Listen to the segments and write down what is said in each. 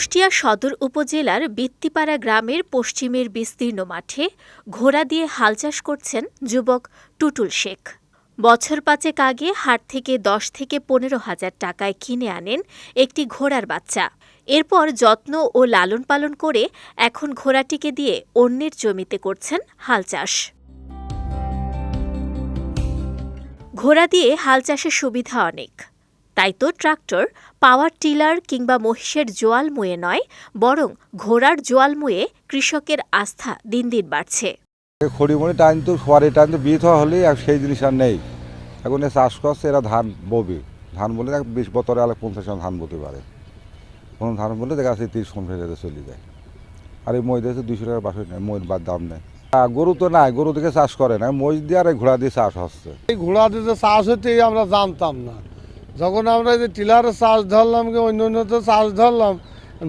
কুষ্টিয়া সদর উপজেলার বিত্তিপাড়া গ্রামের পশ্চিমের বিস্তীর্ণ মাঠে ঘোড়া দিয়ে হাল চাষ করছেন যুবক টুটুল শেখ। বছর পাঁচেক আগে হাট থেকে দশ থেকে পনেরো হাজার টাকায় কিনে আনেন একটি ঘোড়ার বাচ্চা। এরপর যত্ন ও লালন পালন করে এখন ঘোড়াটিকে দিয়ে অন্যের জমিতে করছেন হাল চাষ। ঘোড়া দিয়ে হাল চাষের সুবিধা অনেক। তাই তো ট্রাক্টর পাওয়ার টিলার কিংবা মহিষের জোয়াল মুয়ে নয় বরং ঘোড়ার জোয়াল মুয়ে কৃষকের আস্থা দিন দিন বাড়ছে। খড়িমড়ি টাইম তো সোয়ারি টাইম তো বিয়ে হওয়া হলেই আর সেই জিনিস আর নেই। এখন চাষ করছে এরা ধান ববে। ধান বলে দেখ বিশ বছরে আলাদা পঞ্চাশ জন ধান বতে পারে। কোনো ধান বলে দেখা যাচ্ছে তিরিশ পঞ্চাশ হাজার চলে যায়। আর এই মই দিয়েছে দুশো টাকা বাসই নেই মইয়ের বাদ দাম নেই গরু তো নাই গরু থেকে চাষ করে না মই দিয়ে আর এই ঘোড়া দিয়ে চাষ হচ্ছে। এই ঘোড়া দিয়ে চাষ হচ্ছে আমরা জানতাম না। যখন আমরা যে টিলারে চাষ ধরলাম কি অন্য অন্যতে চাষ ধরলাম,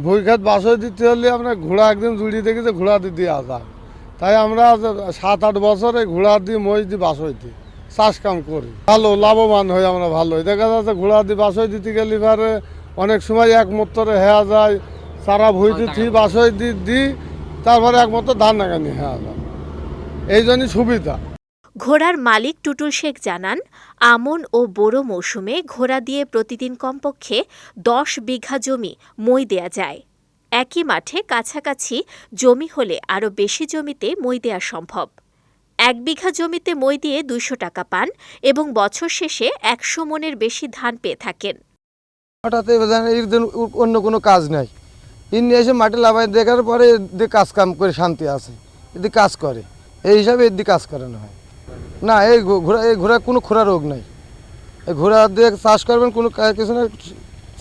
ভুই খেত বাসয় দিতে হলে আমরা ঘোড়া একদিন জুড়ি দেখি যে ঘোড়া দেওয়া যায় তাই আমরা সাত আট বছর এই ঘোড়া দিয়ে মই দিয়ে বাসই দিই চাষ কাম করি। ভালো, লাভবান হই আমরা ভালো দেখা যাচ্ছে ঘোড়া দিয়ে বাসই দিতে গেলে এবারে অনেক সময় এক মতরে হেয়া যায়, সারা ভুই দিচ্ছি বাসই দিয়ে দিই তারপরে এক মতো ধান নাগানি হেয়া যায়। এই জন্যই সুবিধা। ঘোড়ার মালিক টুটুল শেখ জানান, আমন ও বোরো মৌসুমে ঘোড়া দিয়ে প্রতিদিন কমপক্ষে দশ বিঘা জমি মই দেয়া যায়। একই মাঠে কাছাকাছি জমি হলে আরও বেশি জমিতে মই দেয়া সম্ভব। এক বিঘা জমিতে মই দিয়ে দুইশো টাকা পান এবং বছর শেষে একশো মনের বেশি ধান পেয়ে থাকেন। হঠাৎ অন্য কোনো কাজ নাই। ইন এসে মাঠে লাভাই দেখার পরে এদিকে কাজ কাম করে শান্তি আছে। এদিকে কাজ করে। এই হিসাবে এদিকে কাজ করানো হয়। না, এই ঘোড়া এই ঘোড়া কোনো খোরা রোগ নাই। এই ঘোড়া দিয়ে চাষ করবেন, কোনো কিছু না,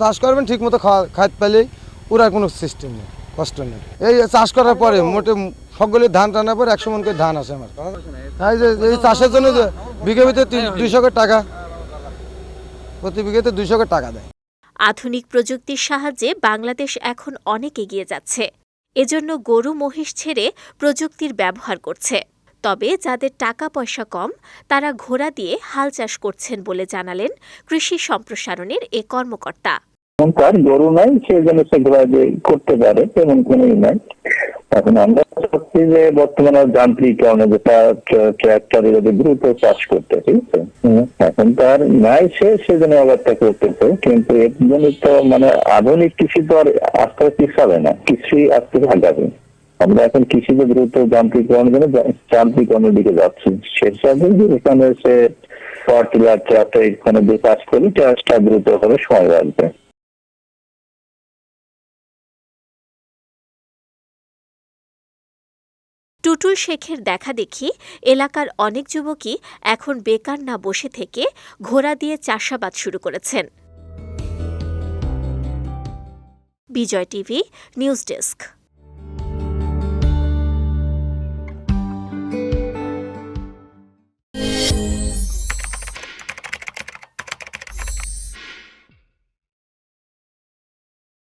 চাষ করবেন ঠিক মতো খাওয়া খাইতে পেলেই ওরা কোনো সিস্টেম নেই, কষ্ট নেই। এই চাষ করার পরে মোটে সকলে ধান টানার পর একশো মন করে ধান আসে আমার। এই যে, এই চাষের জন্য বিঘে ভিতরে দুইশো টাকা। প্রতি বিঘেতে দুইশো টাকা দেয়। আধুনিক প্রযুক্তির সাহায্যে বাংলাদেশ এখন অনেক এগিয়ে যাচ্ছে। এজন্য গরু মহিষ ছেড়ে প্রযুক্তির ব্যবহার করছে। তবে যাদের টাকা পয়সা কম তারা ঘোড়া দিয়ে হাল চাষ করছেন বলে জানালেন কৃষি সম্প্রসারণের এ কর্মকর্তা। তার গরু নাই সেই জন্য সে ঘোড়া দিয়ে করতে পারে তেমন কোনো নাই। এখন আমরা চাচ্ছি যে বর্তমানে যান্ত্রিকরণে যেটা ট্র্যাক্টরে যদি দ্রুত চাষ করতে ঠিক আছে? হুম, এখন তার নাই সে সেজন্য আবারটা করতেছে কিন্তু এর জন্য তো মানে আধুনিক কৃষি তো আর আস্তে আস্তে না কৃষি আস্তে আস্তে আগাবে। আমরা এখন কৃষিতে দ্রুত যান্ত্রিকরণের জন্য যান্ত্রিকরণের দিকে যাচ্ছি। যে এখানে সে পাওয়ার টিলার এখানে দিয়ে কাজ করলে চাষটা দ্রুত হবে সময় লাগবে। টুটুল শেখের দেখা দেখি এলাকার অনেক যুবকই এখন বেকার না বসে থেকে ঘোড়া দিয়ে চাষাবাদ শুরু করেছেন। Vijay TV, news desk.